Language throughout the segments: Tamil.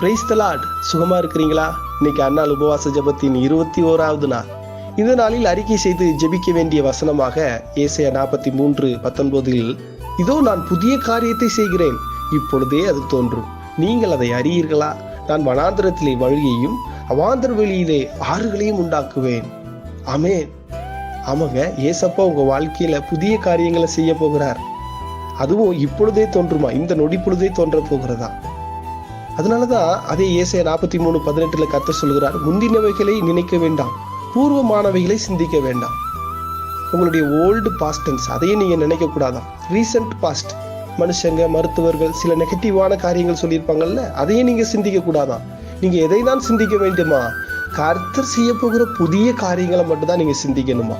பிரைஸ் தலாட் சுகமாக இருக்கிறீங்களா? இன்னைக்கு அண்ணாள் உபவாச ஜெபத்தின் இருபத்தி ஓராவது நாள். இந்த நாளில் அறிக்கை செய்து ஜெபிக்க வேண்டிய வசனமாக ஏசைய நாற்பத்தி மூன்று பத்தொன்பதில் இதோ நான் புதிய காரியத்தை செய்கிறேன். இப்பொழுதே அது தோன்றும். நீங்கள் அதை அறியீர்களா? நான் வனாந்திரத்திலே வழியையும் அவாந்தர் வெளியிலே ஆறுகளையும் உண்டாக்குவேன். ஆமென். ஆமாங்க ஏசப்பா உங்கள் வாழ்க்கையில் புதிய காரியங்களை செய்ய போகிறார். அதுவும் இப்பொழுதே தோன்றுமா? இந்த நொடி பொழுதே தோன்ற போகிறதா? அதனால தான் அதே ஏசைய நாற்பத்தி மூணு பதினெட்டில் கத்த சொல்கிறார் முந்தினவைகளை நினைக்க வேண்டாம் பூர்வமானவைகளை சிந்திக்க வேண்டாம். உங்களுடைய ஓல்டு பாஸ்டன்ஸ் அதையே நீங்கள் நினைக்கக்கூடாதான் ரீசன்ட் பாஸ்ட் மனுஷங்க மருத்துவர்கள் சில நெகட்டிவான காரியங்கள் சொல்லியிருப்பாங்கல்ல அதையே நீங்கள் சிந்திக்க கூடாதான். எதை தான் சிந்திக்க வேண்டுமா? கர்த்தர் செய்ய போகிற புதிய காரியங்களை மட்டும்தான் நீங்கள் சிந்திக்கணுமா?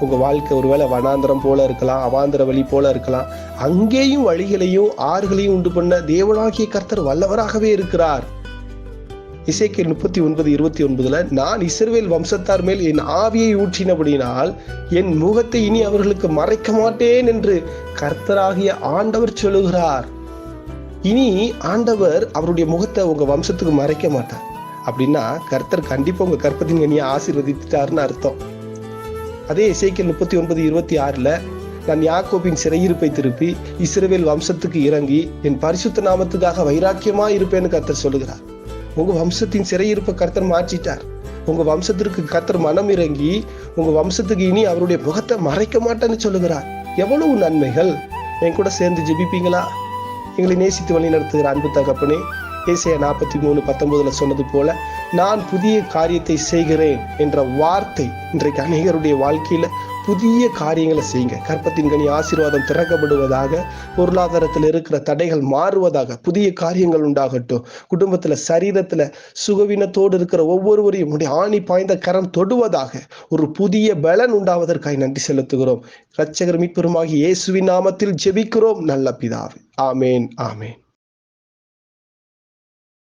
உங்கள் வாழ்க்கை ஒருவேளை வனாந்திரம் போல இருக்கலாம் அவாந்திர வழி போல இருக்கலாம். அங்கேயும் வழிகளையும் ஆறுகளையும் உண்டு பண்ண தேவனாகிய கர்த்தர் வல்லவராகவே இருக்கிறார். இசைக்கு முப்பத்தி ஒன்பது இருபத்தி ஒன்பதுல நான் இஸ்ரவேல் வம்சத்தார் மேல் என் ஆவியை ஊற்றினபடினால் என் முகத்தை இனி அவர்களுக்கு மறைக்க மாட்டேன் என்று கர்த்தராகிய ஆண்டவர் சொல்லுகிறார். இனி ஆண்டவர் அவருடைய முகத்தை உங்க வம்சத்துக்கு மறைக்க மாட்டார். அப்படின்னா கர்த்தர் கண்டிப்பா உங்க கற்பத்தின் கனியை ஆசீர்வதித்தாருன்னு அர்த்தம். அதே இசைக்கல் முப்பத்தி ஒன்பது இருபத்தி ஆறில் நான் யாக்கோபின் சிறையிருப்பை திருப்பி இஸ்ரவேல் வம்சத்துக்கு இறங்கி என் பரிசுத்த நாமத்துக்காக வைராக்கியமா இருப்பேன்னு கர்த்தர் சொல்லுகிறார். உங்க வம்சத்தின் சிறையிருப்பை கர்த்தர் மாற்றிட்டார். உங்க வம்சத்திற்கு கர்த்தர் மனம் இறங்கி உங்க வம்சத்துக்கு இனி அவருடைய முகத்தை மறைக்க மாட்டேன்னு சொல்லுகிறார். எவ்வளவு நன்மைகள். என் கூட சேர்ந்து ஜெபிப்பீங்களா? எங்களை நேசித்து வழி நடத்துகிற அன்பு தகப்பனே ஏசைய நாற்பத்தி மூணு பத்தொன்பதுல சொன்னது போல நான் புதிய காரியத்தை செய்கிறேன் என்ற வார்த்தை இன்றைக்கு அநேகருடைய வாழ்க்கையில புதிய காரியங்களை செய்யுங்க. கற்பத்தின் கனி ஆசீர்வாதம் திறக்கப்படுவதாக பொருளாதாரத்தில் இருக்கிற தடைகள் மாறுவதாக புதிய காரியங்கள் உண்டாகட்டும். குடும்பத்தில் சரீரத்தில் சுகவீனத்தோடு இருக்கிற ஒவ்வொருவரையும் உடைய ஆணி பாய்ந்த கரம் தொடுவதாக ஒரு புதிய பலன் உண்டாவதற்காக நன்றி செலுத்துகிறோம். இரட்சகர் மீட்பெருமாகி இயேசுவின் நாமத்தில் ஜெபிக்கிறோம். நல்ல பிதாவே. ஆமேன் ஆமேன்.